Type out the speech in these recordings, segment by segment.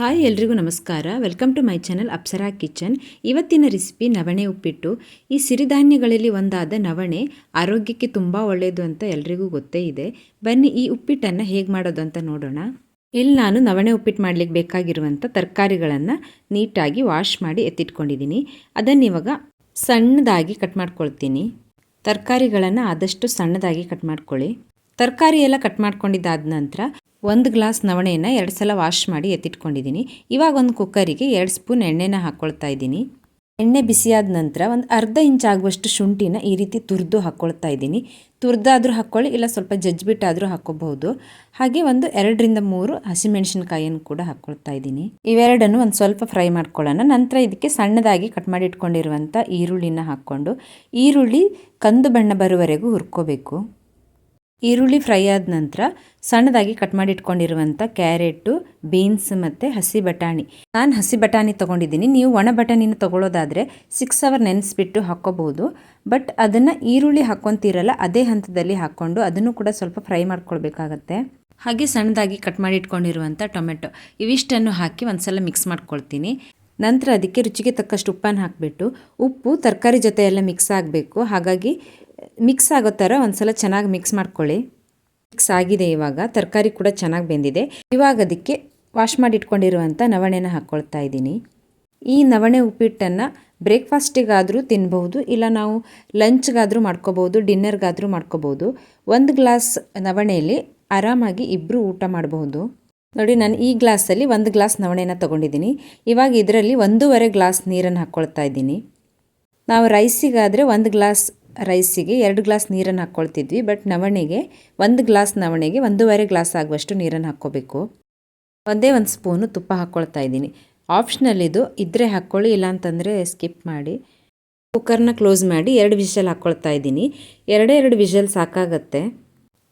Hi ಎಲ್ರಿಗೂ ನಮಸ್ಕಾರ. Welcome to my channel Apsara kitchen ಇವತ್ತಿನ ರೆಸಿಪಿ ನವಣೆ ಉಪ್ಪಿಟ್ಟು. ಈ ಸಿರಿಧಾನ್ಯಗಳಲ್ಲಿ ಒಂದಾದ ನವಣೆ ಆರೋಗ್ಯಕ್ಕೆ ತುಂಬ ಒಳ್ಳೆಯದು ಅಂತ ಎಲ್ರಿಗೂ ಗೊತ್ತೇ ಇದೆ. ಬನ್ನಿ ಈ ಉಪ್ಪಿಟ್ಟನ್ನು ಹೇಗೆ ಮಾಡೋದು ಅಂತ ನೋಡೋಣ. ಇಲ್ಲಿ ನಾನು ನವಣೆ ಉಪ್ಪಿಟ್ಟು ಮಾಡಲಿಕ್ಕೆ ಬೇಕಾಗಿರುವಂಥ ತರಕಾರಿಗಳನ್ನು ನೀಟಾಗಿ ವಾಶ್ ಮಾಡಿ ಎತ್ತಿಟ್ಕೊಂಡಿದ್ದೀನಿ. ಅದನ್ನು ಇವಾಗ ಸಣ್ಣದಾಗಿ ಕಟ್ ಮಾಡ್ಕೊಳ್ತೀನಿ. ತರಕಾರಿಗಳನ್ನು ಆದಷ್ಟು ಸಣ್ಣದಾಗಿ ಕಟ್ ಮಾಡ್ಕೊಳ್ಳಿ. ತರಕಾರಿ ಎಲ್ಲ ಕಟ್ ಮಾಡ್ಕೊಂಡಿದ್ದಾದ ನಂತರ ಒಂದು ಗ್ಲಾಸ್ ನವಣೆಯನ್ನು ಎರಡು ಸಲ ವಾಶ್ ಮಾಡಿ ಎತ್ತಿಟ್ಕೊಂಡಿದ್ದೀನಿ. ಇವಾಗ ಒಂದು ಕುಕ್ಕರಿಗೆ ಎರಡು ಸ್ಪೂನ್ ಎಣ್ಣೆನ ಹಾಕ್ಕೊಳ್ತಾ ಇದ್ದೀನಿ. ಎಣ್ಣೆ ಬಿಸಿಯಾದ ನಂತರ ಒಂದು ಅರ್ಧ ಇಂಚ್ ಆಗುವಷ್ಟು ಶುಂಠಿನ ಈ ರೀತಿ ತುರಿದು ಹಾಕ್ಕೊಳ್ತಾ ಇದ್ದೀನಿ. ತುರಿದಾದರೂ ಹಾಕ್ಕೊಳ್ಳಿ, ಇಲ್ಲ ಸ್ವಲ್ಪ ಜಜ್ಜಿಬಿಟ್ಟಾದರೂ ಹಾಕ್ಕೋಬಹುದು. ಹಾಗೆ ಒಂದು ಎರಡರಿಂದ ಮೂರು ಹಸಿಮೆಣಸಿನಕಾಯಿಯನ್ನು ಕೂಡ ಹಾಕ್ಕೊಳ್ತಾ ಇದ್ದೀನಿ. ಇವೆರಡನ್ನು ಒಂದು ಸ್ವಲ್ಪ ಫ್ರೈ ಮಾಡ್ಕೊಳ್ಳೋಣ. ನಂತರ ಇದಕ್ಕೆ ಸಣ್ಣದಾಗಿ ಕಟ್ ಮಾಡಿ ಇಟ್ಕೊಂಡಿರುವಂಥ ಈರುಳ್ಳಿನ ಹಾಕ್ಕೊಂಡು, ಈರುಳ್ಳಿ ಕಂದು ಬಣ್ಣ ಬರುವವರೆಗೂ ಹುರ್ಕೋಬೇಕು. ಈರುಳ್ಳಿ ಫ್ರೈ ಆದ ನಂತರ ಸಣ್ಣದಾಗಿ ಕಟ್ ಮಾಡಿ ಇಟ್ಕೊಂಡಿರುವಂಥ ಕ್ಯಾರೆಟು, ಬೀನ್ಸ್ ಮತ್ತು ಹಸಿ ಬಟಾಣಿ. ನಾನು ಹಸಿ ಬಟಾಣಿ ತೊಗೊಂಡಿದ್ದೀನಿ. ನೀವು ಒಣ ಬಟಾಣಿನ ತೊಗೊಳ್ಳೋದಾದರೆ ಸಿಕ್ಸ್ ಅವರ್ ನೆನೆಸ್ಬಿಟ್ಟು ಹಾಕ್ಕೋಬೋದು ಬಟ್ ಅದನ್ನು ಈರುಳ್ಳಿ ಹಾಕ್ಕೊತೀರಲ್ಲ ಅದೇ ಹಂತದಲ್ಲಿ ಹಾಕ್ಕೊಂಡು ಅದನ್ನು ಕೂಡ ಸ್ವಲ್ಪ ಫ್ರೈ ಮಾಡ್ಕೊಳ್ಬೇಕಾಗತ್ತೆ. ಹಾಗೆ ಸಣ್ಣದಾಗಿ ಕಟ್ ಮಾಡಿ ಇಟ್ಕೊಂಡಿರುವಂಥ ಟೊಮೆಟೊ. ಇವಿಷ್ಟನ್ನು ಹಾಕಿ ಒಂದು ಸಲ ಮಿಕ್ಸ್ ಮಾಡ್ಕೊಳ್ತೀನಿ. ನಂತರ ಅದಕ್ಕೆ ರುಚಿಗೆ ತಕ್ಕಷ್ಟು ಉಪ್ಪನ್ನು ಹಾಕಿಬಿಟ್ಟು, ಉಪ್ಪು ತರಕಾರಿ ಜೊತೆ ಎಲ್ಲ ಮಿಕ್ಸ್ ಆಗಬೇಕು. ಹಾಗಾಗಿ ಮಿಕ್ಸ್ ಆಗೋ ಥರ ಒಂದು ಸಲ ಚೆನ್ನಾಗಿ ಮಿಕ್ಸ್ ಮಾಡ್ಕೊಳ್ಳಿ. ಮಿಕ್ಸ್ ಆಗಿದೆ ಇವಾಗ, ತರಕಾರಿ ಕೂಡ ಚೆನ್ನಾಗಿ ಬೆಂದಿದೆ. ಇವಾಗ ಅದಕ್ಕೆ ವಾಶ್ ಮಾಡಿ ಇಟ್ಕೊಂಡಿರುವಂಥ ನವಣೆನ ಹಾಕ್ಕೊಳ್ತಾ ಇದ್ದೀನಿ. ಈ ನವಣೆ ಉಪ್ಪಿಟ್ಟನ್ನು ಬ್ರೇಕ್ಫಾಸ್ಟಿಗಾದರೂ ತಿನ್ಬಹುದು, ಇಲ್ಲ ನಾವು ಲಂಚ್ಗಾದರೂ ಮಾಡ್ಕೋಬೋದು ಡಿನ್ನರ್ಗಾದರೂ ಮಾಡ್ಕೋಬೋದು ಒಂದು ಗ್ಲಾಸ್ ನವಣೆಯಲ್ಲಿ ಆರಾಮಾಗಿ ಇಬ್ಬರು ಊಟ ಮಾಡಬಹುದು. ನೋಡಿ, ನಾನು ಈ ಗ್ಲಾಸಲ್ಲಿ ಒಂದು ಗ್ಲಾಸ್ ನವಣೆನ ತೊಗೊಂಡಿದ್ದೀನಿ. ಇವಾಗ ಇದರಲ್ಲಿ ಒಂದೂವರೆ ಗ್ಲಾಸ್ ನೀರನ್ನು ಹಾಕ್ಕೊಳ್ತಾ ಇದ್ದೀನಿ. ನಾವು ರೈಸಿಗಾದರೆ ಒಂದು ಗ್ಲಾಸ್ ರೈಸಿಗೆ ಎರಡು ಗ್ಲಾಸ್ ನೀರನ್ನು ಹಾಕ್ಕೊಳ್ತಿದ್ವಿ, ಬಟ್ ನವಣೆಗೆ ಒಂದು ಗ್ಲಾಸ್ ನವಣೆಗೆ ಒಂದೂವರೆ ಗ್ಲಾಸ್ ಆಗುವಷ್ಟು ನೀರನ್ನು ಹಾಕ್ಕೋಬೇಕು. ಒಂದೇ ಒಂದು ಸ್ಪೂನು ತುಪ್ಪ ಹಾಕ್ಕೊಳ್ತಾ ಇದ್ದೀನಿ. ಆಪ್ಷನಲ್ ಇದು ಇದ್ದರೆ ಹಾಕ್ಕೊಳ್ಳಿ, ಇಲ್ಲಾಂತಂದರೆ ಸ್ಕಿಪ್ ಮಾಡಿ. ಕುಕ್ಕರ್ನ ಕ್ಲೋಸ್ ಮಾಡಿ ಎರಡು ವಿಷಲ್ ಹಾಕ್ಕೊಳ್ತಾ ಇದ್ದೀನಿ. ಎರಡೇ ಎರಡು ವಿಷಲ್ ಸಾಕಾಗತ್ತೆ.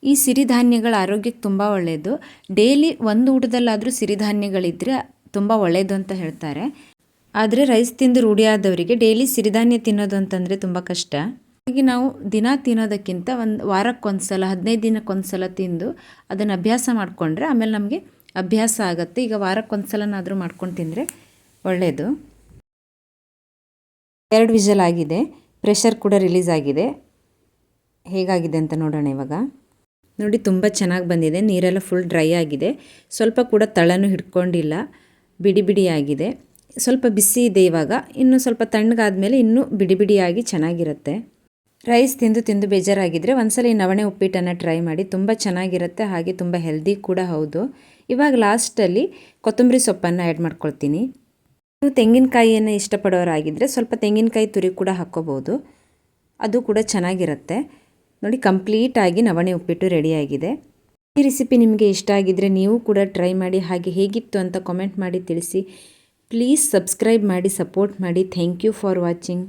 ಈ ಸಿರಿಧಾನ್ಯಗಳ ಆರೋಗ್ಯಕ್ಕೆ ತುಂಬ ಒಳ್ಳೆಯದು ಡೈಲಿ ಒಂದು ಊಟದಲ್ಲಾದರೂ ಸಿರಿಧಾನ್ಯಗಳಿದ್ದರೆ ತುಂಬ ಒಳ್ಳೆಯದು ಅಂತ ಹೇಳ್ತಾರೆ. ಆದರೆ ರೈಸ್ ತಿಂದು ರೂಢಿಯಾದವರಿಗೆ ಡೈಲಿ ಸಿರಿಧಾನ್ಯ ತಿನ್ನೋದು ಅಂತಂದರೆ ತುಂಬ ಕಷ್ಟ. ಹಾಗೆ ನಾವು ದಿನ ತಿನ್ನೋದಕ್ಕಿಂತ ಒಂದು ವಾರಕ್ಕೊಂದು ಸಲ ಹದಿನೈದು ದಿನಕ್ಕೊಂದ್ಸಲ ತಿಂದು ಅದನ್ನು ಅಭ್ಯಾಸ ಮಾಡಿಕೊಂಡ್ರೆ ಆಮೇಲೆ ನಮಗೆ ಅಭ್ಯಾಸ ಆಗುತ್ತೆ. ಈಗ ವಾರಕ್ಕೊಂದು ಸಲನಾದರೂ ಮಾಡ್ಕೊಂಡು ತಿಂದರೆ ಒಳ್ಳೆಯದು ಎರಡು ವಿಷಲ್ ಆಗಿದೆ. ಪ್ರೆಷರ್ ಕೂಡ ರಿಲೀಸ್ ಆಗಿದೆ. ಹೇಗಾಗಿದೆ ಅಂತ ನೋಡೋಣ ಇವಾಗ. ನೋಡಿ, ತುಂಬ ಚೆನ್ನಾಗಿ ಬಂದಿದೆ. ನೀರೆಲ್ಲ ಫುಲ್ ಡ್ರೈ ಆಗಿದೆ. ಸ್ವಲ್ಪ ಕೂಡ ತಳನೂ ಹಿಡ್ಕೊಂಡಿಲ್ಲ. ಬಿಡಿ ಬಿಡಿಯಾಗಿದೆ ಸ್ವಲ್ಪ ಬಿಸಿ ಇದೆ ಇವಾಗ. ಇನ್ನು ಸ್ವಲ್ಪ ತಣ್ಣಗಾದ್ಮೇಲೆ ಇನ್ನೂ ಬಿಡಿ ಬಿಡಿಯಾಗಿ ಚೆನ್ನಾಗಿರುತ್ತೆ. ರೈಸ್ ತಿಂದು ತಿಂದು ಬೇಜಾರಾಗಿದ್ದರೆ ಒಂದ್ಸಲ ಈ ನವಣೆ ಉಪ್ಪಿಟ್ಟನ್ನು ಟ್ರೈ ಮಾಡಿ ತುಂಬ ಚೆನ್ನಾಗಿರುತ್ತೆ, ಹಾಗೆ ತುಂಬ ಹೆಲ್ದಿ ಕೂಡ ಹೌದು. ಇವಾಗ ಲಾಸ್ಟಲ್ಲಿ ಕೊತ್ತಂಬರಿ ಸೊಪ್ಪನ್ನು ಆ್ಯಡ್ ಮಾಡ್ಕೊಳ್ತೀನಿ. ನೀವು ತೆಂಗಿನಕಾಯಿಯನ್ನು ಇಷ್ಟಪಡೋರಾಗಿದ್ದರೆ ಸ್ವಲ್ಪ ತೆಂಗಿನಕಾಯಿ ತುರಿ ಕೂಡ ಹಾಕ್ಕೋಬೋದು. ಅದು ಕೂಡ ಚೆನ್ನಾಗಿರುತ್ತೆ. ನೋಡಿ ಕಂಪ್ಲೀಟಾಗಿ ನವಣೆ ಉಪ್ಪಿಟ್ಟು ರೆಡಿಯಾಗಿದೆ ಈ ರೆಸಿಪಿ ನಿಮಗೆ ಇಷ್ಟ ಆಗಿದ್ದರೆ ನೀವು ಕೂಡ ಟ್ರೈ ಮಾಡಿ, ಹಾಗೆ ಹೇಗಿತ್ತು ಅಂತ ಕಾಮೆಂಟ್ ಮಾಡಿ ತಿಳಿಸಿ. ಪ್ಲೀಸ್ ಸಬ್ಸ್ಕ್ರೈಬ್ ಮಾಡಿ ಸಪೋರ್ಟ್ ಮಾಡಿ. Thank you for watching